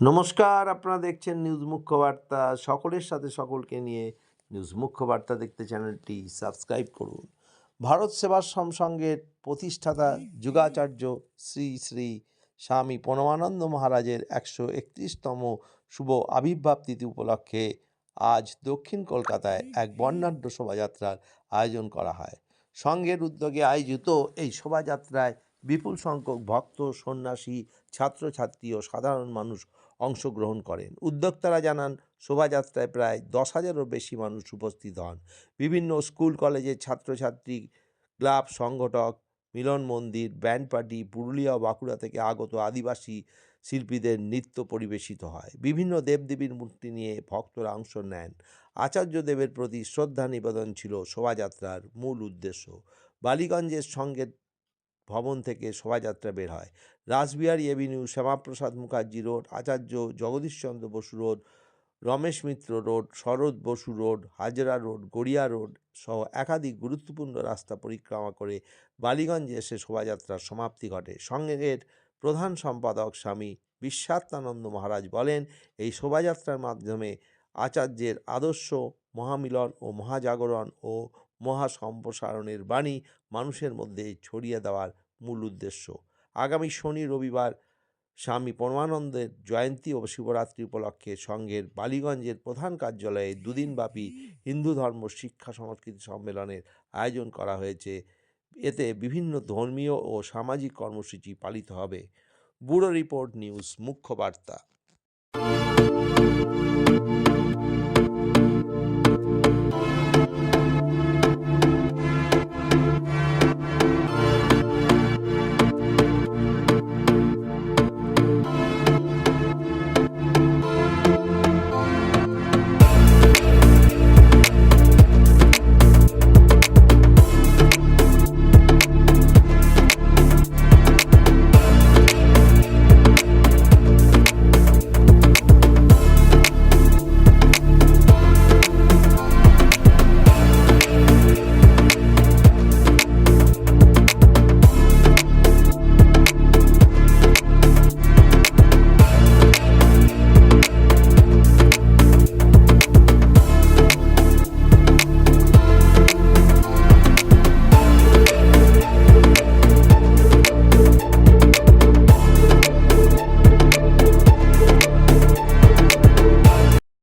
নমস্কার, আপনারা দেখছেন নিউজ মুখ্য বার্তা সকলের সাথে সকলকে নিয়ে নিউজ মুখ্য বার্তা দেখতে চ্যানেলটি সাবস্ক্রাইব করুন। ভারত সেবাশ্রম সংঘের প্রতিষ্ঠাতা যুগাচার্য শ্রী শ্রী স্বামী পরমানন্দ মহারাজের একশো একত্রিশতম শুভ আবির্ভাব তিথি উপলক্ষে আজ দক্ষিণ কলকাতায় এক বর্ণাঢ্য শোভাযাত্রার আয়োজন করা হয়। সংঘের উদ্যোগে আয়োজিত এই শোভাযাত্রায় বিপুল সংখ্যক ভক্ত, সন্ন্যাসী, ছাত্রছাত্রী ও সাধারণ মানুষ অংশগ্রহণ করেন। উদ্যোক্তারা জানান, শোভাযাত্রায় প্রায় দশ হাজারও বেশি মানুষ উপস্থিত হন। বিভিন্ন স্কুল, কলেজের ছাত্রছাত্রী, ক্লাব, সংগঠক, মিলন মন্দির, ব্যান্ড পার্টি, পুরুলিয়া ও বাঁকুড়া থেকে আগত আদিবাসী শিল্পীদের নৃত্য পরিবেশিত হয়। বিভিন্ন দেবদেবীর মূর্তি নিয়ে ভক্তরা অংশ নেন। আচার্যদেবের প্রতি শ্রদ্ধা নিবেদন ছিল শোভাযাত্রার মূল উদ্দেশ্য। বালিগঞ্জের সঙ্গে ভবন থেকে শোভাযাত্রা বের হয়। Rashbehari avenue, Syamaprasad Mukherjee road, Acharya Jagadishchandra Bose road, Ramesh Mitra road, Sarat Bose road, Hazra road, Garia road সহ একাধিক গুরুত্বপূর্ণ রাস্তা পরিক্রমা করে বালিগঞ্জে এসে শোভাযাত্রার সমাপ্তি ঘটে। সংঘের প্রধান সম্পাদক স্বামী বিশ্বাত্মানন্দ মহারাজ বলেন, এই শোভাযাত্রার মাধ্যমে আচার্যের আদর্শ মহামিলন ও মহাজাগরণ ও মহাসম্প্রসারণের বাণী মানুষের মধ্যে ছড়িয়ে দেওয়ার মূল উদ্দেশ্য। আগামী শনি, রবিবার স্বামী পরমানন্দের জয়ন্তী ও শিবরাত্রি উপলক্ষে সংঘের বালিগঞ্জের প্রধান কার্যালয়ে দুদিনব্যাপী হিন্দু ধর্ম শিক্ষা সংস্কৃতি সম্মেলনের আয়োজন করা হয়েছে। এতে বিভিন্ন ধর্মীয় ও সামাজিক কর্মসূচি পালিত হবে। ব্যুরো রিপোর্ট নিউজ, মুখ্য বার্তা।